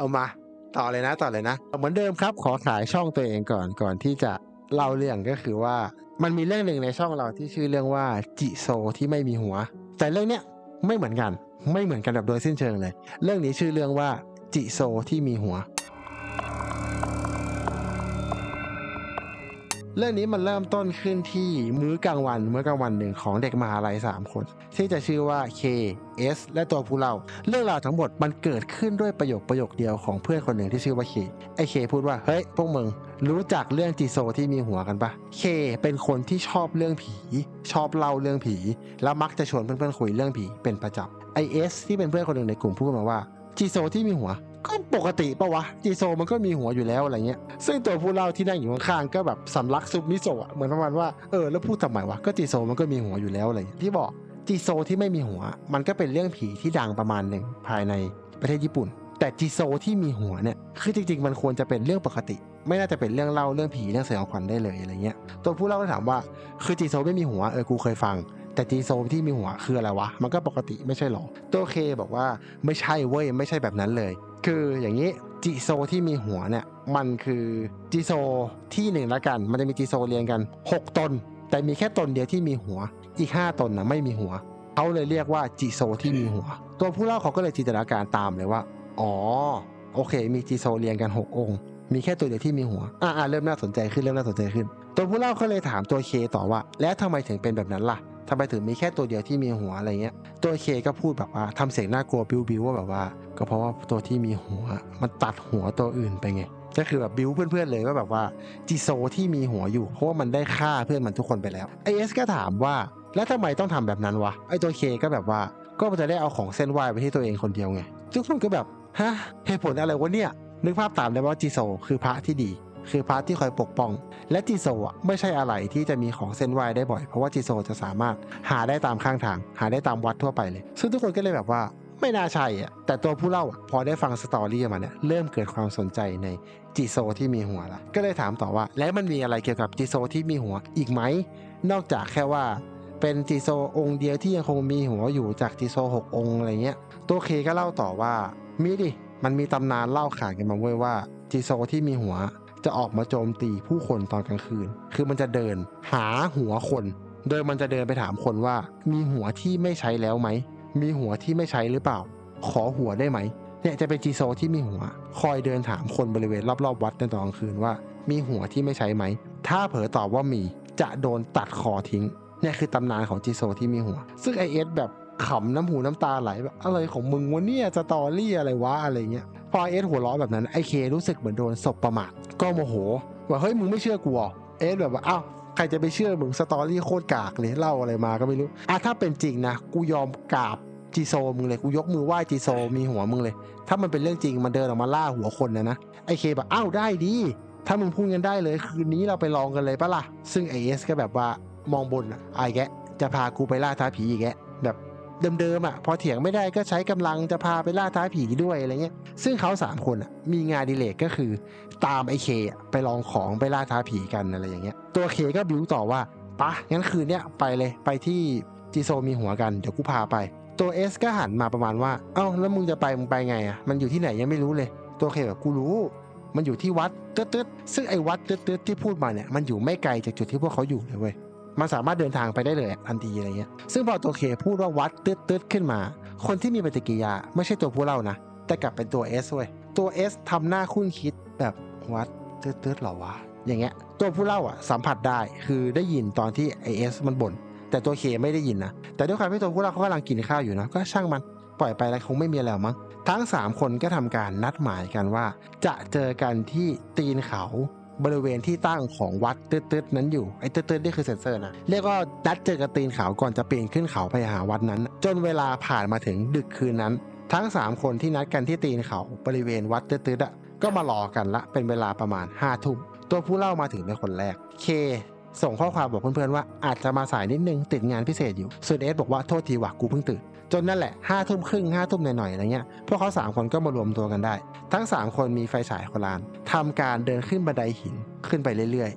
เอามา ต่อเลยนะต่อเลยนะ เหมือนเดิมครับ ขอขายช่องตัวเองก่อนก่อนที่จะเล่าเรื่องก็คือว่ามันมีเรื่องหนึ่งในช่องเราที่ชื่อเรื่องว่าจิโซที่ไม่มีหัว แต่เรื่องเนี้ยไม่เหมือนกัน ไม่เหมือนกันแบบโดยสิ้นเชิงเลย เรื่องนี้ชื่อเรื่องว่าจิโซที่มีหัว เรื่องนี้มันเริ่มต้นขึ้นที่มื้อกลางวันมื้อกลางวันหนึ่งของเด็กมหาลัยสามคน ที่จะชื่อว่า K S และตัวผู้เล่าเรื่องราวทั้งหมดมันเกิดขึ้นด้วยประโยคประโยคเดียวของเพื่อนคนหนึ่งที่ชื่อว่า K ไอ K พูดว่าเฮ้ยพวกมึงรู้จักเรื่องจีโซที่มีหัวกันปะ K เป็นคนที่ชอบเรื่องผี ชอบเล่าเรื่องผี แล้วมักจะชวนเพื่อนๆคุยเรื่องผีเป็นประจำไอ S ที่เป็นเพื่อนคนหนึ่งในกลุ่มพูดมาว่าจีโซที่มีหัว ก็ปกติปะวะจีโซมันก็มีหัวอยู่แล้วอะไรเงี้ย ซึ่งตัวผู้เล่าที่นั่งอยู่ข้างๆก็แบบสำลักซุปมิโซะเหมือนประมาณว่าเออแล้วพูดทำไมวะก็จีโซมันก็มีหัวอยู่แล้วอะไรที่บอกจีโซที่ไม่มีหัว มันก็เป็นเรื่องผีที่ดังประมาณหนึ่งภายในประเทศญี่ปุ่น แต่จีโซที่มีหัวเนี่ยคือจริงๆ มันควรจะเป็นเรื่องปกติ ไม่น่าจะเป็นเรื่องเล่าเรื่องผีเรื่องสยองขวัญได้เลยอะไรเงี้ยตัวผู้เล่าก็ถามว่าคือจีโซไม่มีหัวเออกูเคยฟัง แต่จีโซที่มีหัวคืออะไรวะ มันก็ปกติไม่ใช่หรอ ตัวเคบอกว่าไม่ใช่เว้ยไม่ใช่แบบนั้นเลย คืออย่างนี้จิโซที่มีหัวเนี่ย มันคือจิโซที่หนึ่งละกัน มันจะมีจิโซเรียงกัน 6 ตน แต่มีแค่ตนเดียวที่มีหัว อีก 5 ตนนะไม่มีหัว เขาเลยเรียกว่าจิโซที่มีหัว ตัวผู้เล่าเขาก็เลยจินตนาการตามเลยว่า อ๋อ โอเค มีจิโซเรียงกัน 6 องค์ มีแค่ตัวเดียวที่มีหัว อ่าเริ่มน่าสนใจขึ้น เริ่มน่าสนใจขึ้น ตัวผู้เล่าก็เลยถามตัวเคต่อว่า แล้วทำไมถึงเป็นแบบนั้นล่ะ ทำไมถึงมีแค่ตัวเดียวที่มีหัวอะไรเงี้ย ตัวเคก็พูดแบบว่าทำเสียงน่ากลัวบิวบิวว่าแบบว่า ก็เพราะว่าตัวที่มีหัวมันตัดหัวตัวอื่นไปไงก็คือแบบบิวเพื่อนๆเลยว่าแบบว่าจิโซที่มีหัวอยู่เพราะว่ามันได้ฆ่าเพื่อนมันทุกคนไปแล้วไอเอสก็ถามว่าแล้วทำไมต้องทำแบบนั้นวะไอตัวเคก็แบบว่าก็จะได้เอาของเส้นไหว้ไปที่ตัวเองคนเดียวไงทุกคนก็แบบฮะเหตุผลอะไรวะเนี่ยนึกภาพตามได้ว่าจิโซคือพระที่ดี คือพระที่คอยปกป้อง และจิโซะไม่ใช่อะไรที่จะมีของเส้นไหว้ได้บ่อย เพราะว่าจิโซจะสามารถหาได้ตามข้างทาง หาได้ตามวัดทั่วไปเลย ซึ่งทุกคนก็เลยแบบว่าไม่น่าใช่อะแต่ตัวผู้เล่าอะพอได้ฟังสตอรี่มาเนี่ยเริ่มเกิดความสนใจในจิโซที่มีหัวละก็เลยถามต่อว่า แล้วมันมีอะไรเกี่ยวกับจิโซที่มีหัวอีกไหม นอกจากแค่ว่าเป็นจิโซองค์เดียวที่ยังคงมีหัวอยู่จากจิโซหกองค์อะไรเงี้ย ตัวเคก็เล่าต่อว่ามีดิมันมีตำนานเล่าขานกันมาเว้ยว่าจิโซที่มีหัว จะออกมาโจมตีผู้คนตอนกลางคืน คือมันจะเดินหาหัวคน โดยมันจะเดินไปถามคนว่า มีหัวที่ไม่ใช้แล้วไหม มีหัวที่ไม่ใช้หรือเปล่า ขอหัวได้ไหม เนี่ยจะเป็นจิโซที่มีหัว คอยเดินถามคนบริเวณรอบๆ วัดในตอนกลางคืนว่า มีหัวที่ไม่ใช้ไหม ถ้าเผลอตอบว่ามีจะโดนตัดคอทิ้ง เนี่ยคือตำนานของจิโซที่มีหัว ซึ่งไอเอสแบบขำน้ำหูน้ำตาไหลแบบอะไรของมึงวะเนี่ยสตอรี่อะไรวะอะไรเงี้ยพอเอสหัวเราะแบบนั้นไอเครู้สึกเหมือนโดนศพประมาท ก็โมโหว่าเฮ้ยมึงไม่เชื่อกูเหรอเอสแบบว่าอ้าวใครจะไปเชื่อมึงสตอรี่โคตรกากเลยเล่าอะไรมาก็ไม่รู้อะถ้าเป็นจริงนะกูยอมกราบจีโซมึงเลยกูยกมือไหว้จีโซมีหัวมึงเลย ถ้ามันเป็นเรื่องจริงมันเดินออกมาล่าหัวคนนะนะไอเคแบบอ้าวได้ดีถ้ามึงพูดกันได้เลยคืนนี้เราไปลองกันเลยปะล่ะซึ่งไอเอสก็แบบว่ามองบนอะไอแกจะพากูไปล่าท้าผีอีกแก เดิมๆอะพอเถียงไม่ได้ก็ใช้กำลังจะพาไปล่าท้าผีด้วยอะไรเงี้ย ซึ่งเขาสามคนอะมีงานดิเลกก็คือตามไอเคอไปลองของไปล่าท้าผีกันอะไรอย่างเงี้ย ตัวเคก็บิวต่อว่าปะงั้นคืนเนี้ยไปเลยไปที่จีโซมีหัวกันเดี๋ยวกูพาไป ตัวเอสก็หันมาประมาณว่า เอ้าแล้วมึงจะไปมึงไปไงอะมันอยู่ที่ไหนยังไม่รู้เลย ตัวเคแบบกูรู้มันอยู่ที่วัดตืดๆซึ่งไอ้วัดตืดๆที่พูดมาเนี่ยมันอยู่ไม่ไกลจากจุดที่พวกเขาอยู่เลยเว้ย มันสามารถเดินทางไปได้เลยอะทันทีอะไรเงี้ย ซึ่งพอตัวเคพูดว่าวัดตืดตืดขึ้นมา คนที่มีปฏิกิริยาไม่ใช่ตัวผู้เล่านะ แต่กลับเป็นตัว S เว้ย ตัว S ทำหน้าคุ้นคิดแบบวัดตืดตืดหรอวะ อย่างเงี้ย ตัวผู้เล่าอะสัมผัสได้ คือได้ยินตอนที่ไอเอสมันบ่น แต่ตัวเคไม่ได้ยินนะ แต่ด้วยความที่ตัวผู้เล่าเขากำลังกินข้าวอยู่นะ ก็ช่างมัน ปล่อยไปแล้วคงไม่มีอะไรหรอกมั้ง ทั้ง 3 คนก็ทำการนัดหมายกันว่า จะเจอกันที่ตีนเขา บริเวณที่ตั้งของวัดตืดๆนั้นอยู่ไอ้ตืดๆนี่คือเซนเซอร์นะเรียกว่านัดเจอกันตีนเขาก่อนจะปีนขึ้นเขาไปหาวัดนั้น จนเวลาผ่านมาถึงดึกคืนนั้น ทั้ง 3 คนที่นัดกันที่ตีนเขาบริเวณวัดตืดๆอะก็มารอกันละเป็นเวลาประมาณ5้าทุ่มตัวผู้เล่ามาถึงเป็นคนแรกเคส่งข้อความบอกเพื่อนๆว่าอาจจะมาสายนิดนึงติดงานพิเศษอยู่ส่วนเอสบอกว่าโทษทีว่ะกูเพิ่งตื่นจนนั่นแหละห้าทุ่มครึ่งห้าทุ่มหน่อยๆอะไรเงี้ยพวกเขาสามคนก็มารวมตัวกันได้ ทั้ง 3 คนมีไฟฉายโบราณทำการเดินขึ้นบันไดหินขึ้นไปเรื่อย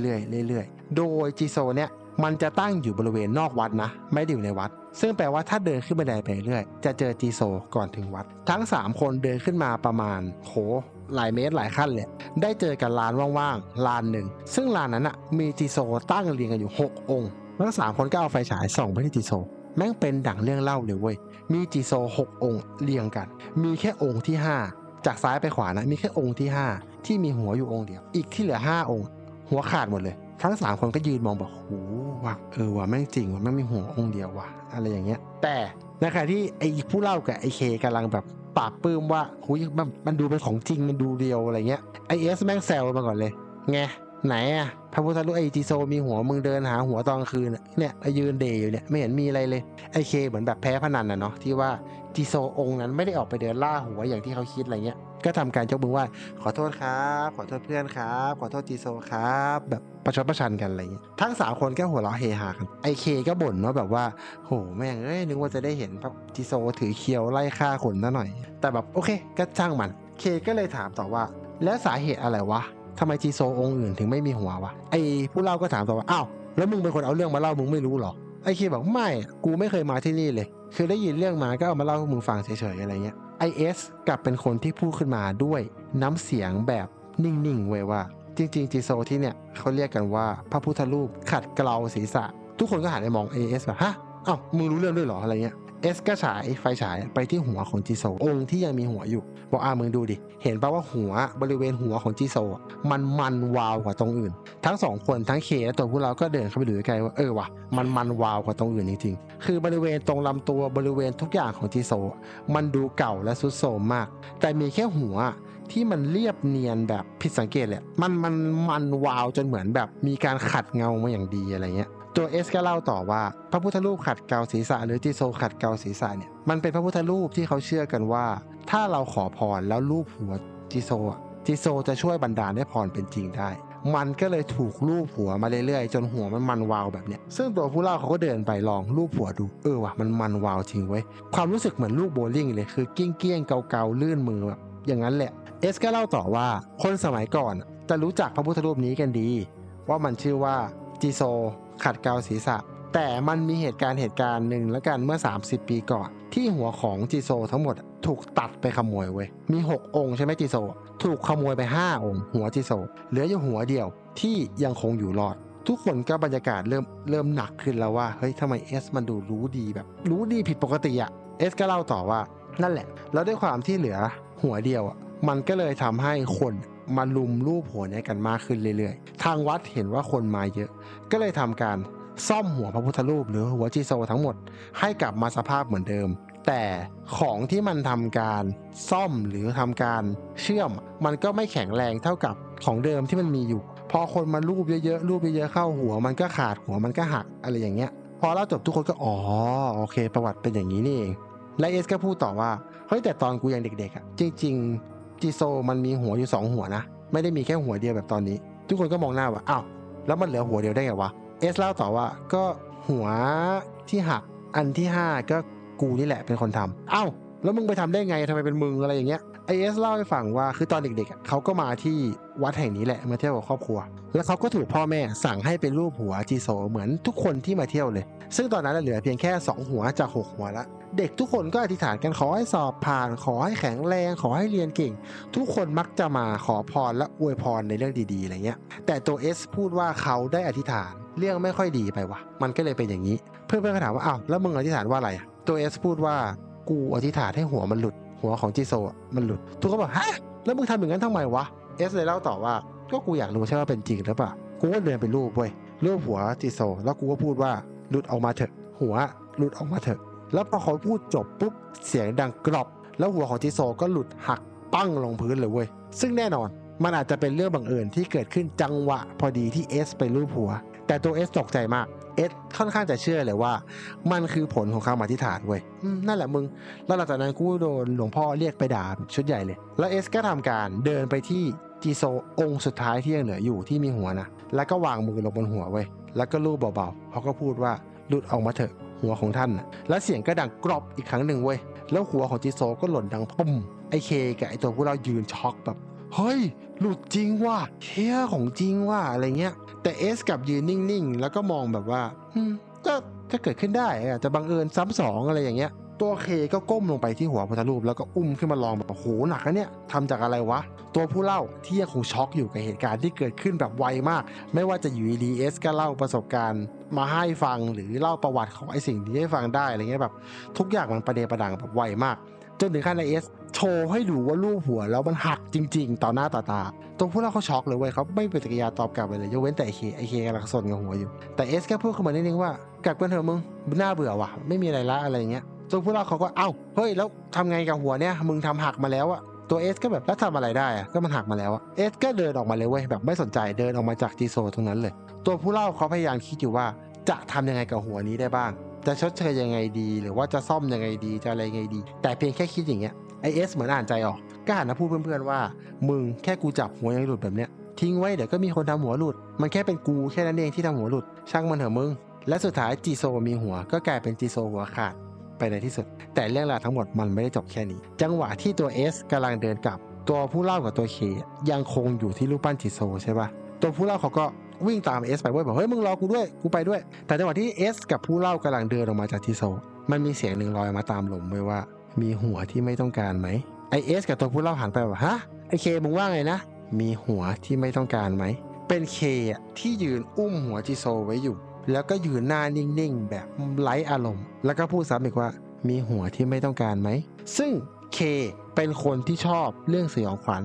ๆเรื่อยๆเรื่อยๆ โดยจีโซเนี่ยมันจะตั้งอยู่บริเวณนอกวัดนะ ไม่ได้อยู่ในวัด ซึ่งแปลว่าถ้าเดินขึ้นบันไดไปเรื่อยจะเจอจีโซก่อนถึงวัด ทั้ง 3 คนเดินขึ้นมาประมาณโหหลายเมตรหลายขั้นเลยได้เจอกับลานว่างๆลานหนึ่ง ซึ่งลานนั้นอะมีจีโซตั้งเรียงกันอยู่ 6 องค์ทั้งสามคนก็เอาไฟฉายส่องไปที่จีโซแม่งเป็นดั่งเรื่องเล่าเลยเว้ยมีจีโซ 6 องค์เรียงกัน มีแค่องค์ที่ 5 จากซ้ายไปขวานะมีแค่องค์ที่ 5 ที่มีหัวอยู่องค์เดียว อีกที่เหลือ 5 องค์ หัวขาดหมดเลย ทั้งสามคนก็ยืนมองแบบโหว่ะเออว่ะแม่งจริงว่ะแม่งมีหัวองค์เดียวว่ะอะไรอย่างเงี้ย แต่ในขณะที่ไอ้ผู้เล่ากับไอ้เคกำลังแบบปราบปลื้มว่าหุยมันมันดูเป็นของจริงมันดูเรียวอะไรเงี้ยไอเอสแม่งแซวมาก่อนเลยไง ไหนอะพระพุทธรูปไอจีโซมีหัวมึงเดินหาหัวตอนกลางคืนเนี่ยยืนเดยอยู่เนี่ยไม่เห็นมีอะไรเลยไอเคเหมือนแบบแพ้พนันนะเนาะที่ว่าจีโซองค์นั้นไม่ได้ออกไปเดินล่าหัวอย่างที่เขาคิดอะไรเงี้ยก็ทำการยกมือไหว่าขอโทษครับ ขอโทษเพื่อนครับ ขอโทษจีโซครับ แบบประชดประชันกันอะไรเงี้ยทั้งสามคนก็หัวเราะเฮฮากันไอเคก็บ่นเนาแบบว่าโหแม่งเอ้ยนึกว่าจะได้เห็นแบบจีโซถือเคียวไล่ฆ่าคนซะหน่อย แต่แบบโอเคก็ช่างมันเคก็เลยถามต่อว่า แล้วสาเหตุอะไรวะ ทำไมจีโซองค์อื่นถึงไม่มีหัววะไอผู้เล่าก็ถามต่อว่าอ้าวแล้วมึงเป็นคนเอาเรื่องมาเล่ามึงไม่รู้เหรอไอเคบอกไม่ กูไม่เคยมาที่นี่เลย คือได้ยินเรื่องมาก็เอามาเล่าให้มึงฟังเฉยๆอะไรเงี้ยไอเอสกลับเป็นคนที่พูดขึ้นมาด้วยน้ำเสียงแบบนิ่งๆเว้ยว่า จริง ๆ จีโซที่เนี่ยเขาเรียกกันว่าพระพุทธรูปขัดเกลาศีรษะ ทุกคนก็หันไปมองเอเอสแบบฮะอ้าวมึงรู้เรื่องด้วยเหรออะไรเงี้ย เอสก็ฉายไฟฉายไปที่หัวของจีโซองค์ที่ยังมีหัวอยู่ บอกอามึงดูดิ เห็นปะว่าหัวบริเวณหัวของจีโซมันมันวาวกว่าตรงอื่น ทั้งสองคนทั้งเคและตัวพวกเราก็เดินเข้าไปดูใกล้ว่าเออว่ะมันมันวาวกว่าตรงอื่นจริงๆ คือบริเวณตรงลำตัวบริเวณทุกอย่างของจีโซ มันดูเก่าและสุดโทรมมาก แต่มีแค่หัวที่มันเรียบเนียนแบบผิดสังเกตเลยมันมันมันวาวจนเหมือนแบบมีการขัดเงามาอย่างดีอะไรเงี้ย ตัวเอสก็เล่าต่อว่าพระพุทธรูปขัดเกลาศีรษะหรือจีโซขัดเกลาศีรษะเนี่ยมันเป็นพระพุทธรูปที่เขาเชื่อกันว่า ถ้าเราขอพรแล้วรูปหัวจีโซจีโซจะช่วยบันดาลให้พรเป็นจริงได้ มันก็เลยถูกรูปหัวมาเรื่อยๆ จนหัวมันมันวาวแบบเนี้ยซึ่งตัวผู้เล่าเขาก็เดินไปลองรูปหัวดูเออว่ะมันมันวาวจริงเว้ยความรู้สึกเหมือนลูกโบลิ่งเลยคือเกี้ยงเกี้ยงๆเกาๆลื่นมือแบบอย่างนั้นแหละเอสก็เล่าต่อว่าคนสมัยก่อนจะรู้จักพระพุทธรูปนี้กันดี ว่ามันชื่อว่าจีโซ ขัดเกลาศีรษะ แต่มันมีเหตุการณ์เหตุการณ์หนึ่งแล้วกันเมื่อ 30 ปีก่อน ที่หัวของจีโซทั้งหมดถูกตัดไปขโมยเว้ยมี 6 องค์ใช่ไหมจีโซ ถูกขโมยไป 5 องค์ หัวจีโซ เหลืออยู่หัวเดียวที่ยังคงอยู่รอด ทุกคนก็บรรยากาศเริ่มเริ่มหนักขึ้นแล้วว่าเฮ้ยทำไมเอสมันดูรู้ดีแบบ รู้ดีผิดปกติอะเอสก็เล่าต่อว่านั่นแหละ แล้วด้วยความที่เหลือหัวเดียวอะมันก็เลยทำให้คน มาลุมรูปหัวนี้กันมากขึ้นเรื่อยๆ ทางวัดเห็นว่าคนมาเยอะ ก็เลยทำการซ่อมหัวพระพุทธรูปหรือหัวจีโซทั้งหมดให้กลับมาสภาพเหมือนเดิม แต่ของที่มันทำการซ่อมหรือทำการเชื่อม มันก็ไม่แข็งแรงเท่ากับของเดิมที่มันมีอยู่ พอคนมารูปเยอะๆรูปเยอะๆเข้าหัว มันก็ขาดหัวมันก็หักอะไรอย่างเงี้ย พอเล่าจบทุกคนก็อ๋อโอเค ประวัติเป็นอย่างนี้นี่เองและเอสก็พูดต่อว่าเฮ้ยแต่ตอนกูยังเด็กๆอะจริง ๆ จีโซมันมีหัวอยู่สองหัวนะ ไม่ได้มีแค่หัวเดียวแบบตอนนี้ ทุกคนก็มองหน้าว่าอ้าวแล้วมันเหลือหัวเดียวได้ไงวะเอสเล่าต่อว่าก็หัวที่หักอันที่ห้าก็กูนี่แหละเป็นคนทำอ้าวแล้วมึงไปทำได้ไงทำไมเป็นมึงอะไรอย่างเงี้ย ไอเอสเล่าให้ฟังว่าคือตอนเด็กๆเขาก็มาที่วัดแห่งนี้แหละมาเที่ยวกับครอบครัว แล้วเขาก็ถูกพ่อแม่สั่งให้เป็นรูปหัวจีโซเหมือนทุกคนที่มาเที่ยวเลย ซึ่งตอนนั้นเหลือเพียงแค่ 2 หัวจาก 6 หัวละ เด็กทุกคนก็อธิษฐานกันขอให้สอบผ่าน ขอให้แข็งแรง ขอให้เรียนเก่ง ทุกคนมักจะมาขอพรและอวยพรในเรื่องดีๆอะไรเงี้ย แต่ตัวเอสพูดว่าเขาได้อธิษฐานเรื่องไม่ค่อยดีไปวะมันก็เลยเป็นอย่างนี้ เพื่อนๆก็ถามว่าอ้าวแล้วมึงอธิษฐานว่าอะไรอะตัวเอสพูดว่ากูอธิษฐานให้หัวมันหลุด หัวของจีโซะมันหลุด ทุกคนบอกฮะแล้วมึงทำอย่างนั้นทำไมวะเอสเลยเล่าต่อว่าก็กูอยากรู้ใช่ว่าเป็นจริงหรือเปล่ากูก็เดินไปรูปเว้ยรูปหัวจีโซแล้วกูก็พูดว่าหลุดออกมาเถอะ หัวหลุดออกมาเถอะ แล้วพอเขาพูดจบปุ๊บเสียงดังกรอบ แล้วหัวของจีโซก็หลุดหักปั้งลงพื้นเลยเว้ยซึ่งแน่นอนมันอาจจะเป็นเรื่องบังเอิญที่เกิดขึ้นจังหวะพอดีที่เอสไปรูปหัว แต่ตัวเอสตกใจมาก เอสค่อนข้างจะเชื่อเลยว่า มันคือผลของคำอธิษฐานเว้ยนั่นแหละมึง แล้วหลังจากนั้นกูโดนหลวงพ่อเรียกไปด่าชุดใหญ่เลย แล้วเอสก็ทำการเดินไปที่จีโซองค์สุดท้ายที่ยังเหลืออยู่ที่มีหัวนะ แล้วก็วางมือลงบนหัวเว้ย แล้วก็ลูบเบาๆเขาก็พูดว่าหลุดออกมาเถอะหัวของท่านนะแล้วเสียงก็ดังกรอบอีกครั้งหนึ่งเว้ย แล้วหัวของจีโซก็หล่นดังปุ้มไอเคกับไอตัวพวกเรายืนช็อกแบบ เฮ้ย หลุดจริงว่ะเฮียของจริงว่ะอะไรเงี้ย แต่เอสกลับยืนนิ่งๆ แล้วก็มองแบบว่าก็ก็เกิดขึ้นได้อาจจะบังเอิญซ้ำสองอะไรอย่างเงี้ย ตัวเคก็ก้มลงไปที่หัวพุทธรูปแล้วก็อุ้มขึ้นมาลองแบบโอ้โหหนักนะเนี่ยทำจากอะไรวะ ตัวผู้เล่าที่ยังคงช็อกอยู่กับเหตุการณ์ที่เกิดขึ้นแบบไวมาก ไม่ว่าจะอยู่ดีเอสก็เล่าประสบการณ์มาให้ฟังหรือเล่าประวัติของไอ้สิ่งนี้ให้ฟังได้อะไรเงี้ยแบบ ทุกอย่างมันประเดประดังแบบไวมาก จนถึงขั้นไอเอสโชว์ให้ดูว่ารูปหัวแล้วมันหักจริง ๆ ต่อหน้าต่อตาตัวผู้เล่าเขาช็อกเลยเว้ยเขาไม่ปฏิกิริยาตอบกลับไปเลยยกเว้นแต่ไอเคไอเคกำลังสนกับหัวอยู่ แต่เอสแค่พูดขึ้นมานิดนึงว่ากลับกันเถอะมึงน่าเบื่อว่ะ ไม่มีอะไรละอะไรเงี้ยตัวผู้เล่าเขาก็เอ้าเฮ้ยแล้วทำไงกับหัวเนี่ยมึงทำหักมาแล้วอะตัวเอสก็แบบแล้วทำอะไรได้อะก็มันหักมาแล้วอะเอสก็เดินออกมาเลยเว้ยแบบไม่สนใจเดินออกมาจากจีโซตรงนั้นเลย ตัวผู้เล่าเขาพยายามคิดอยู่ว่าจะทำยังไงกับหัวนี้ได้บ้าง จะชดเชยยังไงดี หรือว่าจะซ่อมยังไงดีจะอะไรยังไงดี แต่เพียงแค่คิดอย่างเงี้ยไอเอสเหมือนอ่านใจออกก็หันมาพูดเพื่อนๆว่า มึงแค่กูจับหัวยังหลุดแบบเนี้ยทิ้งไว้เดี๋ยวก็มีคนทำหัวหลุด มันแค่เป็นกูแค่นั้นเองที่ทำหัวหลุด ช่างมันเถอะมึง และสุดท้ายจีโซมีหัวก็กลายเป็นจีโซหัวขาดไปในที่สุด แต่เรื่องราวทั้งหมดมันไม่ได้จบแค่นี้ จังหวะที่ตัว S กำลังเดินกลับ ตัวผู้เล่ากับตัว K ยังคงอยู่ที่รูปปั้นจีโซใช่ปะตัวผู้เล่าเขาก็ วิ่งตาม S ไปเว้ยบอกเฮ้ยมึงรอกูด้วยกูไปด้วย แต่จังหวะที่ S กับผู้เล่ากำลังเดินออกมาจากจีโซมันมีเสียงหนึ่งลอยมาตามลมไว้ว่า มีหัวที่ไม่ต้องการไหมไอเอสกับตัวผู้เล่าหันไปแบบฮะไอเคมึงว่าไงนะ มีหัวที่ไม่ต้องการไหมเป็นเคที่ยืนอุ้มหัวจิโซไว้อยู่ แล้วก็ยืนหน้านิ่งๆ แบบไร้อารมณ์ แล้วก็พูดซ้ำอีกว่า มีหัวที่ไม่ต้องการไหม ซึ่ง เคเป็นคนที่ชอบเรื่องสยองขวัญ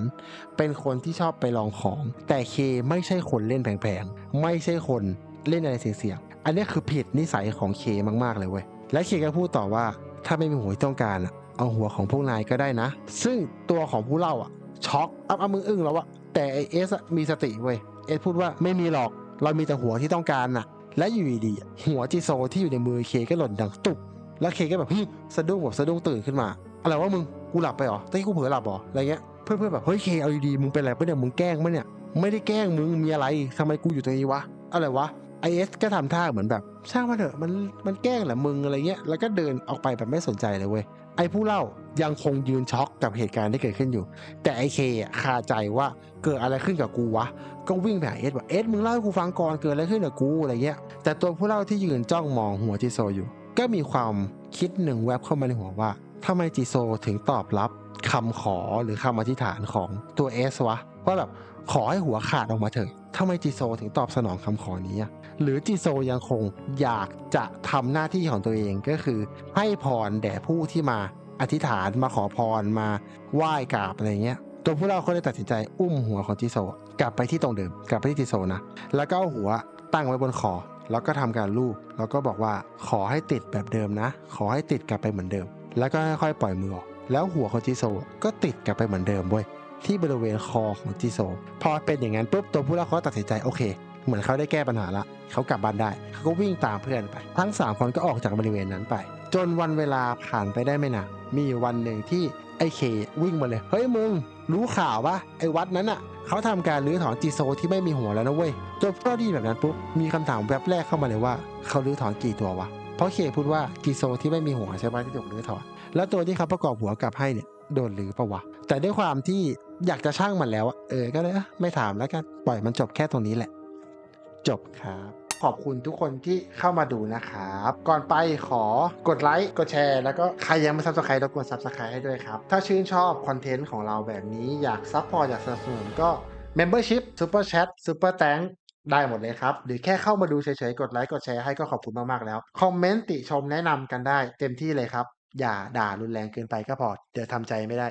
เป็นคนที่ชอบไปลองของ แต่เคไม่ใช่คนเล่นแผงๆ ไม่ใช่คนเล่นอะไรเสี่ยงๆ อันนี้คือผิดนิสัยของเคมากๆเลยเว้ย และเคก็พูดต่อว่า ถ้าไม่มีหัวที่ต้องการเอาหัวของพวกนายก็ได้นะ ซึ่งตัวของผู้เล่าอะช็อกอับอับมึงอึ้งแล้วอะแต่ไอเอสมีสติเว้ย เอสพูดว่าไม่มีหรอก เรามีแต่หัวที่ต้องการน่ะ และอยู่ดีๆหัวจิโซที่อยู่ในมือเคก็หล่นดังตุบแล้วเคก็แบบฮึสะดุ้งแบบสะดุ้งตื่นขึ้นมา อะไรวะมึงกูหลับไปเหรอตอนที่กูเผลอหลับเหรออะไรเงี้ยเพื่อนๆแบบเฮ้ยเคเอาดีๆมึงเป็นอะไรปะเนี่ยมึงแกล้งปะเนี่ยไม่ได้แกล้งมึงมีอะไรทำไมกูอยู่ตรงนี้วะอะไรวะไอเอสก็ทำท่าเหมือนแบบช่างมันเถอะมันมันแกล้งแหละมึงอะไรเงี้ยแล้วก็เดินออกไปแบบไม่สนใจเลยเว้ยไอผู้เล่ายังคงยืนช็อกกับเหตุการณ์ที่เกิดขึ้นอยู่ แต่ไอเคคาใจว่าเกิดอะไรขึ้นกับกูวะก็วิ่งไปหาเอสบอกเอสมึงเล่าให้กูฟังก่อนเกิดอะไรขึ้นกับกูอะไรเงี้ยแต่ตัวผู้เล่าที่ยืนจ้องมองหัวจิโซอยู่ ก็มีความคิดหนึ่งแวบเข้ามาในหัวว่า ทำไมจิโซถึงตอบรับคำขอหรือคำอธิษฐานของตัวเอสวะว่าแบบขอให้หัวขาดออกมาเถอะทำไมจิโซถึงตอบสนองคำขอนี้ หรือจิโซยังคงอยากจะทำหน้าที่ของตัวเองก็คือ ให้พรแด่ผู้ที่มาอธิษฐานมาขอพรมาไหว้กราบอะไรเงี้ย ตัวผู้เล่าก็เลยตัดสินใจอุ้มหัวของจิโซ กลับไปที่ตรงเดิมกลับไปที่จิโซนะ แล้วก็เอาหัวตั้งไว้บนคอแล้วก็ทำการลูบแล้วก็บอกว่าขอให้ติดแบบเดิมนะ ขอให้ติดกลับไปเหมือนเดิม แล้วก็ค่อยๆปล่อยมือออก แล้วหัวของจิโซก็ติดกลับไปเหมือนเดิมเว้ยที่บริเวณคอของจิโซ พอเป็นอย่างนั้นปุ๊บตัวผู้เล่าเขาตัดสินใจโอเค เหมือนเขาได้แก้ปัญหาละเขากลับบ้านได้ เขาก็วิ่งตามเพื่อนไป ทั้ง 3 คนก็ออกจากบริเวณนั้นไป จนวันเวลาผ่านไปได้ไม่นานมีวันหนึ่งที่ไอ้เควิ่งมาเลย เฮ้ยมึง รู้ข่าวปะไอ้วัดนั้นอะเขาทำการรื้อถอนจีโซที่ไม่มีหัวแล้วนะเว้ยจนพวกเราไดีแบบนั้นปุ๊บมีคำถามแวบแรกเข้ามาเลยว่า เขารื้อถอนกี่ตัววะ เพราะเคพูดว่าจีโซที่ไม่มีหัวใช่ไหมที่ถูกรื้อถอนแล้วตัวที่เขาประกอบหัวกลับให้เนี่ยโดนหรือปะวะ แต่ด้วยความที่อยากจะช่างมันแล้วเออก็เลยเออไม่ถามแล้วกันปล่อยมันจบแค่ตรงนี้แหละ จบครับขอบคุณทุกคนที่เข้ามาดูนะครับ ก่อนไปขอกดไลค์ กดแชร์ แล้วก็ใครยังไม่ซับสไครต์รบกวนซับสไครต์ให้ด้วยครับ ถ้าชื่นชอบคอนเทนต์ของเราแบบนี้อยากซัพพอร์ตอยากสนับสนุนก็ Membership Super Chat Super Tank ได้หมดเลยครับ หรือแค่เข้ามาดูเฉยๆ กดไลค์กดแชร์ให้ก็ขอบคุณมากๆแล้ว คอมเมนต์ติชมแนะนำกันได้ เต็มที่เลยครับ อย่าด่ารุนแรงเกินไปก็พอ เดี๋ยวทำใจไม่ได้